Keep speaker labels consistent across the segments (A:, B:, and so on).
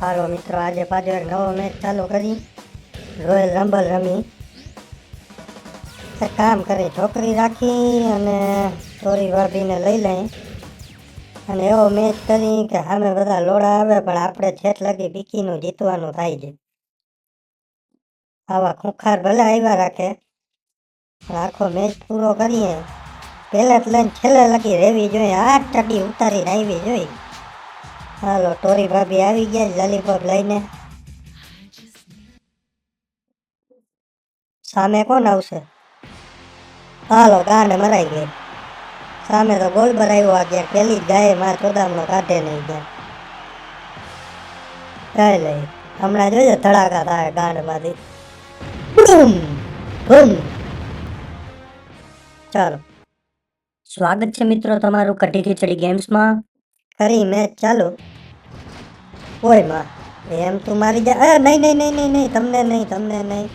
A: હાલો મિત્રો, આજે પાછો એક નવો મેચ ચાલુ કરી. રોયલ રંબલ રમી. એક કામ કરી છોકરી રાખી અને ચોરી વાપીને લઈ લઈ અને એવો મેચ કરી કે સામે બધા લોડા આવે, પણ આપણે છેટ લગી બીકીનું જીતવાનું થાય છે. આવા ખૂંખાર ભલે આવ્યા રાખે, પણ આખો મેચ પૂરો કરીએ. પહેલા જ લઈને છેલ્લે લગી રહેવી જોઈએ. આઠ ટડી ઉતારીને આવી જોઈએ. હાલો, ટોરી ભાભી આવી ગયા લોલીપોપ લઈને. સામે કોણ આવશે? હાલો ગાંડ મરાઈ ગઈ. સામે તો ગોલ આવ્યો આ ગયા પેલી ગાયમાં ચોદામનો કાઢે નહીં ગયા કાંઈ લઈ હમણાં જોજો ધડાકા થાય ગાંડમાંથી બૂમ ચાલો. સ્વાગત છે મિત્રો તમારું કઢી ખીચડી ગેમ્સમાં. કરી મેચ ચાલુ. ઓયમાં, એમ તું મારી જા નહીં નહીં નહીં નહીં નહીં, તમને નહીં તમને નહીં.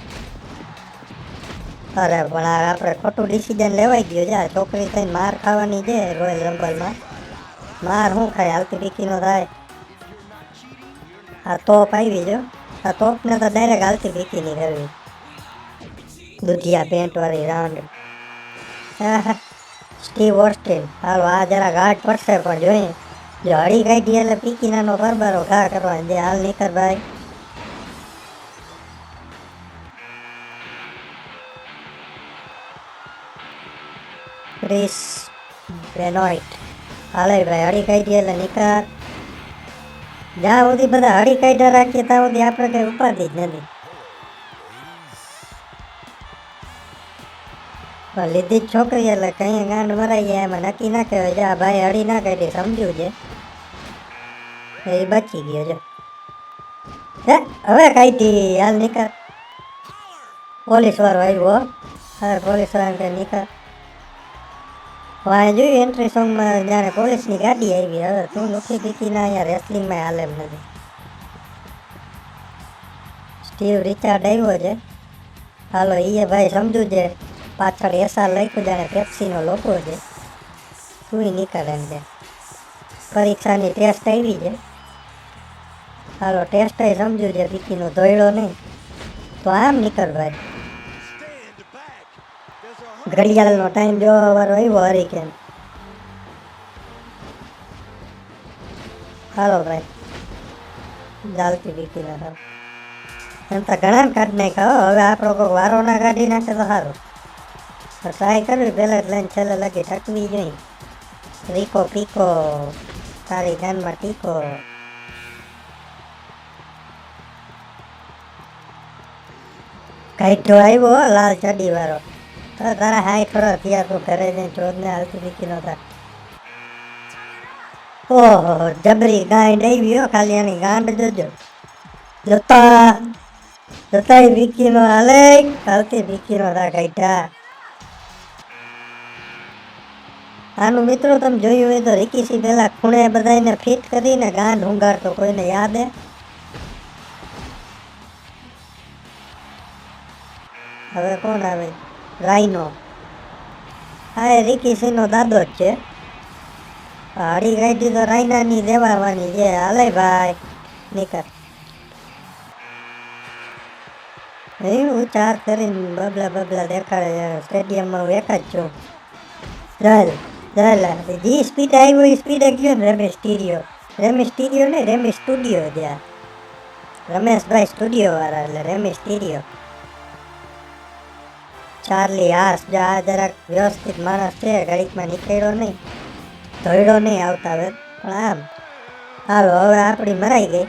A: અરે પણ આ આપણે ખોટું ડિસિઝન લેવાઈ ગયું છે. આ છોકરી થઈને માર ખાવાની છે રોયલ રંબલમાં માર શું ખાય? હાલતી પીકીનો થાય. આ તોપ આવી જો આ તોપને તો ડાયરેક્ટ હાલતી પીકીની કરવી. દુધિયા પેન્ટ વાળી રાઉન્ડ સ્ટીવ ઓસ્ટિન હાલો, આ જરા ગાઢ પડશે પણ જોઈએ જો હળી કાઢી એટલે પીકીનાનો બરબરો ઘા કરવા દે હાલ નીકળ ભાઈ ક્રિસ બેનોઇટ હાલે ભાઈ, હળી કાઢી એટલે નીકળ. જ્યાં સુધી બધા હળી કાઢ્યા રાખીએ ત્યાં સુધી આપણે કંઈ ઉપાધિ જ નથી. લીધી જ છોકરી એટલે કઈ ગાંડ મરાઈ જાય એમાં નક્કી ના કહેવાય. જા ભાઈ, હળી ના કાઢી સમજ્યું છે? એ બચી ગયો છે હે, હવે કાઢી હાલ નીકળ. પોલીસ વાળો આવ્યો હવે પોલીસવાળા કે નીકળ. વાય જોયું એન્ટ્રી સોંગમાં જ્યારે પોલીસની ગાડી આવી, હવે તું લુખી ના અહીંયા રેસલિંગમાં હાલે નથી. સ્ટીવ રિચાર્ડ આવ્યો છે. હાલો એ ભાઈ સમજુ છે, પાછળ એસા લખ્યું જાણે પેપ્સીનો લોકો છે. તું નીકળે એમ છે. પરીક્ષાની ટેસ્ટ આવી છે. હાલો ટેસ્ટ સમજુ છે પીકીનો ધોયડો નહીં. તો આમ નીકળ ભાઈ ઘડિયાળનો ટાઈમ જોવા વાળો આવ્યો હરિકેન. હાલો ભાઈ. ચાલતી પીકી ના સારું. એમ તો ઘણા કાઢ નાખ્યા. હવે આપણો કોઈ વારો ના કાઢી નાખે તો સારું. ટ્રાય કરવી પહેલા જ લઈને છેલ્લે લગી ટકવી જોઈએ રીકો પીકો તારી ધ્યાનમાં ટીકો કાઢો આવ્યો, લાલ ચડી વાળો તો તારા હાઈ ખરો, ત્યાં તું ઘરે જઈને ચોદને હાલતી પીકી નતા ઓહો, જબરી ગાંડ આવી ખાલી એની ગાંડ જોજો. જોતા જોતા વિકીનો હાલે, હાલતી વિકીનો તા કાઢ્યા આનું મિત્રો તમે જોયું હોય તો રિકીસી પેલા ખૂણે બધાને ફિટ કરીને ગાંડ ઊંઘાડતો કોઈને યાદ હે? હવે કોણ આવે? રાઈનો હા, એ સિંહનો દાદો જ છે. હાડી ગાડી તો રાઈનાની દેવાવાની છે. હાલે ભાઈ, નીકળ. એવું ચાર કરીને બબલા બબલા દેખાડે સ્ટેડિયમમાં હું એક જ છું. ચાલ ચાલ જે સ્પીડ આવ્યો એ સ્પીડે ગયો ને રમેશ સ્ટીરિયો. રમેશ સ્ટીરિયો ને રમેશ સ્ટુડિયો ત્યાં રમેશભાઈ સ્ટુડિયો વાળા એટલે રમેશ સ્ટીરિયો. ચાર્લી હાસ જો આ જરાક વ્યવસ્થિત માણસ છે ઘડીકમાં નીકળ્યો નહીં ધોઈડો નહીં આવતા હવે પણ આમ, હાલો, હવે આપણી મરાઈ ગઈ.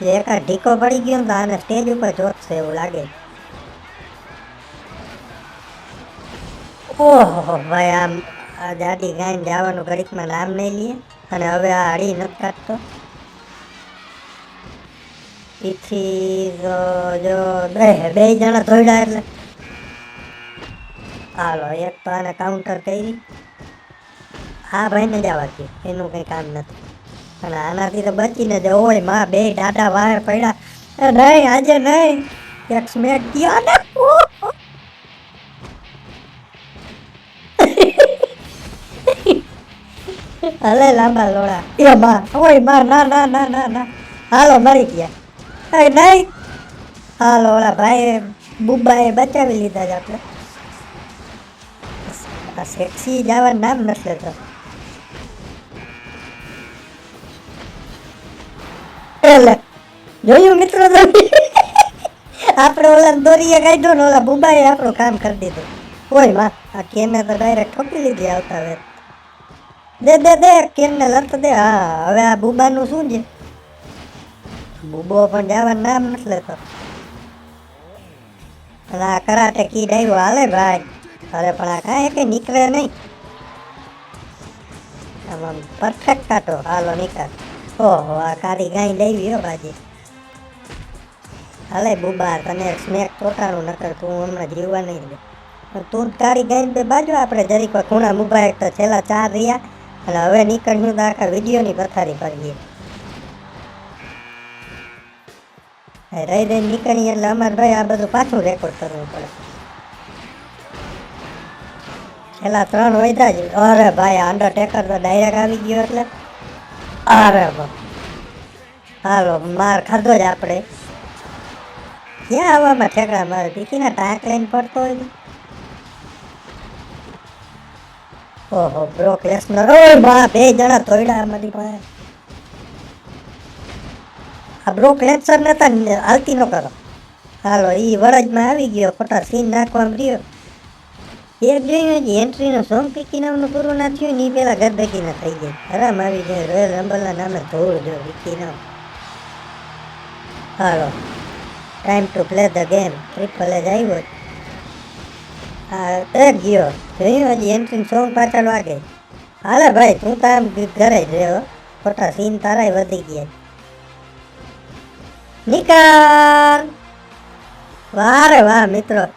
A: જે એકાદ ઢીકો પડી ગયો ને તો આને સ્ટેજ ઉપર જોતશે એવું લાગે. ઓહો, ભાઈ, આમ આ દાદી ગાઈને જવાનું ઘડીકમાં નામ નહીં લઈએ અને હવે આ હળી નથી કાઢતો. પીઠી તો જો, બે બે જણા ધોઈડા એટલે. હાલો, એક તો આને કાઉન્ટર કરી. આ ભાઈને જવા દે એનું કંઈ કામ નથી. અને આનાથી તો બચીને જ ઓયમાં બે ડાડા વાયર પડ્યા. નહીં, આજે નહીં. એક સ્મેક ગયો ને. હલે લાંબા લોડા એ માં, ઓયમાં, ના ના ના ના ના. હાલો, મરી ગયા. નહીં. હાલો, ઓલા ભાઈ બુબ્બાએ બચાવી લીધા જ આપણે. આ સી જવાનું નામ નથી લેતો જોયું મિત્રો આપણે ઓલા દોરીએ કાઢ્યો ને ઓલા બુબાએ આપણું કામ કરી દીધું ઓય વાહ આ કેને તો ડાયરેક્ટ ઠોકી લીધી આવતા હવે દે દે દે કેનને લત દે હા હવે આ બુબાનું શું છે બુબો પણ જવાનું નામ નથી લેતો અને આ કરાટે કીડ આવ્યો હાલે ભાઈ અરે પણ આ કાંઈ કઈ નીકળે નહીં. આમાં પરફેક્ટ કાઢો હાલો નીકળ. ઓહો, આ કાળી ગાય લેવી હો બાજી હાલે બુબાર તને સ્નેક ટોટાનું નકર તું હમણાં જીવવા નહીં દે. તું તારી ગાય બે બાજુ આપણે જરીક ખૂણા મુભા એક તો છેલ્લા ચાર રહ્યા. અને હવે નીકળ્યું તો આખા વિડીયોની પથારી કરીએ રહી રહી નીકળી, એટલે અમારે ભાઈ આ બધું પાછું રેકોર્ડ કરવું પડે. છેલ્લા ત્રણ વધ્યા જ. અરે ભાઈ અંડરટેકર તો ડાયરેક્ટ આવી ગયો એટલે. અરે હાલો, માર ખાધો જ આપણે. ક્યાં આવવામાં ઠેકડા મારે? દીકીના ટાંક લઈને પડતો હોય? ઓહો બ્રોક લેસનર ઓય બા બે જણા તોડ્યા અમારી પાસે આ બ્રોક લેસનર નતા હાલતી ન કરો. હાલો, ઈ વરજમાં આવી ગયો, ખોટા સીન નાખવામાં રહ્યો. જોયું હજી એન્ટ્રીનું સોંગ પીકી નામનું પૂરું ના થયું ને પેલા ઘર ભેગી થઈ ગઈ આરામ આવી જાય રોયલ રંબલના નામે ધોળ જો વિકી હાલો. Time to play the game triple જ આવ્યો. એ ગયો. જોયું હજી એન્ટ્રી સોંગ પાછળ વાગે. હાલે ભાઈ, તું તો ઘરે જ રહ્યો. ખોટા સીન તારાય વધી ગયા. નિકાલ. વારે વાહ, મિત્રો.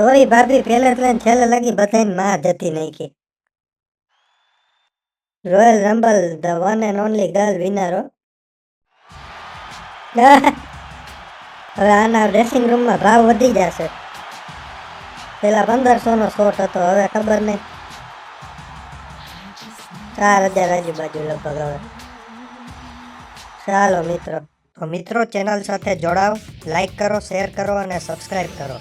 A: ટોરી ભાભી પહેલે લઈને છેલ્લે લગી બધાને માં જતી નાખી. Royal rumble, the one and only girl વિનરો હવે આના ડ્રેસિંગ રૂમમાં ભાવ વધી જશે. પેલા પંદરસો નો શોટ હતો, હવે ખબર નહીં ચાર હજાર આજુબાજુ લગભગ હવે. ચાલો મિત્રો, તો મિત્રો ચેનલ સાથે જોડાઓ લાઈક કરો શેર કરો અને સબસ્ક્રાઈબ કરો.